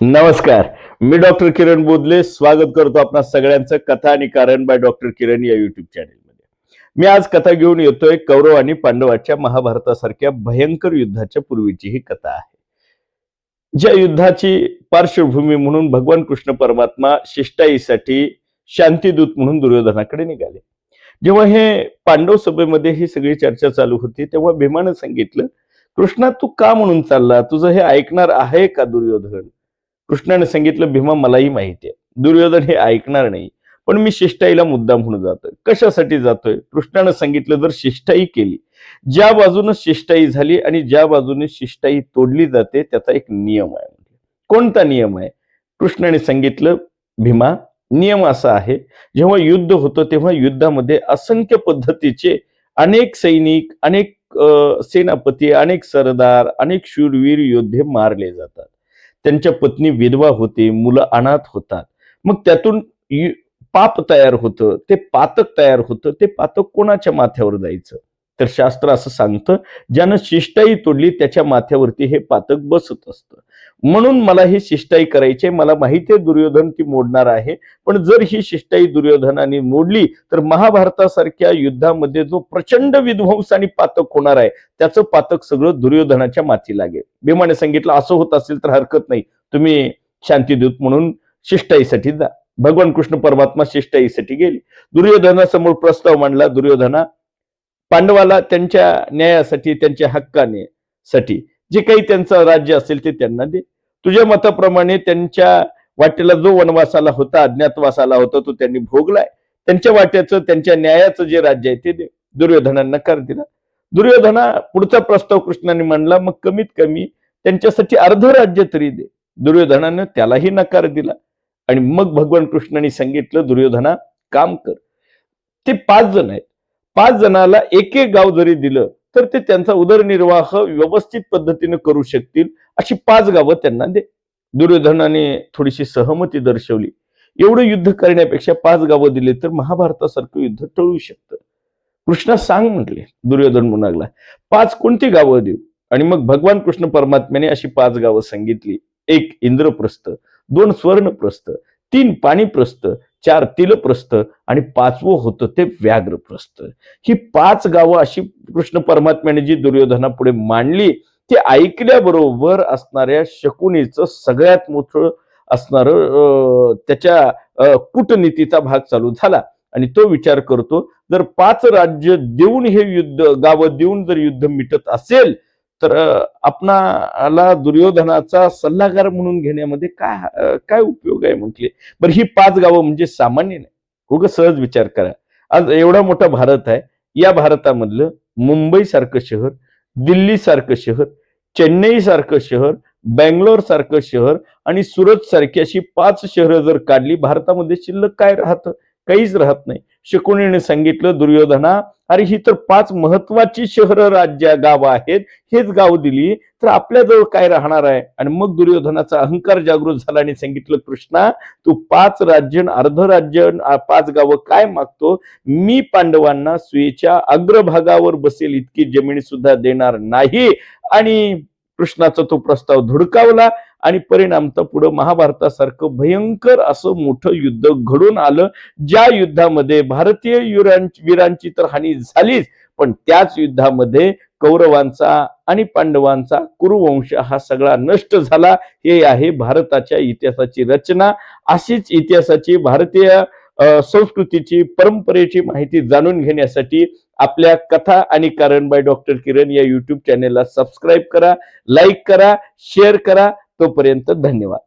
नमस्कार. मी डॉक्टर किरण बोधले स्वागत करतो आपणा सगळ्यांचं कथा आणि कारण बाय डॉक्टर किरण या युट्यूब चॅनेलमध्ये मी आज कथा घेऊन येतोय कौरव आणि पांडवाच्या महाभारतासारख्या भयंकर युद्धाच्या पूर्वीची ही कथा आहे. ज्या युद्धाची पार्श्वभूमी म्हणून भगवान कृष्ण परमात्मा शिष्टाईसाठी शांतीदूत म्हणून दुर्योधनाकडे निघाले. जेव्हा हे पांडव सभेमध्ये ही सगळी चर्चा चालू होती तेव्हा भीमानं सांगितलं कृष्णा तू का म्हणून चालला? तुझं हे ऐकणार आहे का दुर्योधन? कृष्णाने सांगितलं भीमा मलाही माहिती आहे. दुर्योधन हे ऐकणार नाही पण मी शिष्टाईला मुद्दा म्हणून जातोय. कशासाठी जातोय? कृष्णानं सांगितलं जर शिष्टाई केली ज्या बाजूने शिष्टाई झाली आणि ज्या बाजूने शिष्टाई तोडली जाते त्याचा एक नियम आहे. कोणता नियम आहे? कृष्णाने सांगितलं भीमा नियम असा आहे जेव्हा युद्ध होतं तेव्हा युद्धामध्ये असंख्य पद्धतीचे अनेक सैनिक अनेक सेनापती अनेक सरदार अनेक शूरवीर योद्धे मारले जातात. त्यांच्या पत्नी विधवा होते मुलं अनाथ होतात. मग त्यातून पाप तयार होतं ते पातक तयार होतं ते पातक कोणाच्या माथ्यावर जायचं? तर शास्त्र असं सांगतं ज्यानं शिष्टाई तोडली त्याच्या माथ्यावरती हे पातक बसत असतं. म्हणून मला ही शिष्टाई करायची आहे. मला माहिती आहे दुर्योधन ती मोडणार आहे. पण जर ही शिष्टाई दुर्योधनाने मोडली तर महाभारतासारख्या युद्धामध्ये जो प्रचंड विध्वंस आणि पातक होणार आहे त्याचं पातक सगळं दुर्योधनाच्या माथी लागेल. भीमाने सांगितलं असं होत असेल तर हरकत नाही. तुम्ही शांतीदूत म्हणून शिष्टाईसाठी जा. भगवान कृष्ण परमात्मा शिष्टाईसाठी गेले. दुर्योधनासमोर प्रस्ताव मांडला दुर्योधना पांडवाला त्यांच्या न्यायासाठी त्यांच्या हक्काने साठी जे काही त्यांचं राज्य असेल ते त्यांना दे. तुझ्या मताप्रमाणे त्यांच्या वाटेला जो वनवास आला होता अज्ञातवास आला होता तो त्यांनी भोगलाय. त्यांच्या वाट्याचं त्यांच्या न्यायाचं जे राज्य आहे ते दे. दुर्योधनांना नकार दिला. दुर्योधना पुढचा प्रस्ताव कृष्णाने मांडला मग कमीत कमी त्यांच्यासाठी अर्ध राज्य तरी दे. दुर्योधनानं त्यालाही नकार दिला. आणि मग भगवान कृष्णाने सांगितलं दुर्योधना काम कर. ते पाच जण आहेत. पाच जणाला एक एक गाव जरी दिलं तर ते त्यांचा उदरनिर्वाह व्यवस्थित पद्धतीने करू शकतील अशी पाच गावं त्यांना दे. दुर्योधनाने थोडीशी सहमती दर्शवली. एवढं युद्ध करण्यापेक्षा पाच गावं दिले तर महाभारतासारखं युद्ध टळू शकतं. कृष्णा सांग म्हटले दुर्योधन म्हणाला पाच कोणती गावं देऊ? आणि मग भगवान कृष्ण परमात्म्याने अशी पाच गावं सांगितली. एक इंद्रप्रस्थ दोन स्वर्णप्रस्थ तीन पाणीप्रस्थ चार तिलप्रस्थ आणि पाचवं होतं ते व्याघ्रप्रस्थ ही पाच गावं अशी कृष्ण परमात्म्याने जी दुर्योधना पुढे मांडली ती ऐकल्याबरोबर असणाऱ्या शकुनीचं सगळ्यात मोठं असणार अं, त्याच्या अं, कूटनीतीचा भाग चालू झाला. आणि तो विचार करतो जर पाच राज्य देऊन हे युद्ध गावं देऊन जर युद्ध मिटत असेल तर आपणाला दुर्योधनाचा सल्लागार म्हणून घेण्यामध्ये काय काय उपयोग आहे म्हटले? बरं ही पाच गावं म्हणजे सामान्य नाही. उग सहज विचार करा. आज एवढा मोठा भारत आहे. या भारतामधलं मुंबई सारखं शहर दिल्ली सारखं शहर चेन्नई सारखं शहर बँगलोर सारखं शहर आणि सुरत सारखी अशी पाच शहरं जर काढली भारतामध्ये शिल्लक काय राहतं? काहीच राहत नाही. शकुनीने सांगितलं दुर्योधना अरे ही तर पाच महत्वाची शहर राज्य गाव आहेत. हेच गाव दिली तर आपल्याजवळ काय राहणार आहे? आणि मग दुर्योधनाचा अहंकार जागृत झाला आणि सांगितलं कृष्णा तू पाच राज्य अर्ध राज्य पाच गावं काय मागतो? मी पांडवांना सुयेच्या अग्रभागावर बसेल इतकी जमीन सुद्धा देणार नाही. आणि कृष्णाचा तो प्रस्ताव धुडकावला आणि परिणामत पुढं महाभारतासारखं भयंकर असं मोठं युद्ध घडून आलं. ज्या युद्धामध्ये भारतीय वीरांची तर हानी झालीच पण त्याच युद्धामध्ये कौरवांचा आणि पांडवांचा कुरुवंश हा सगळा नष्ट झाला. हे आहे भारताच्या इतिहासाची रचना. अशीच इतिहासाची भारतीय संस्कृतीची परंपरेची माहिती जाणून घेण्यासाठी आपल्या कथा आणि कारण बाय डॉक्टर किरण या युट्यूब चॅनेलला सबस्क्राईब करा लाईक करा शेअर करा. तोपर्यंत धन्यवाद.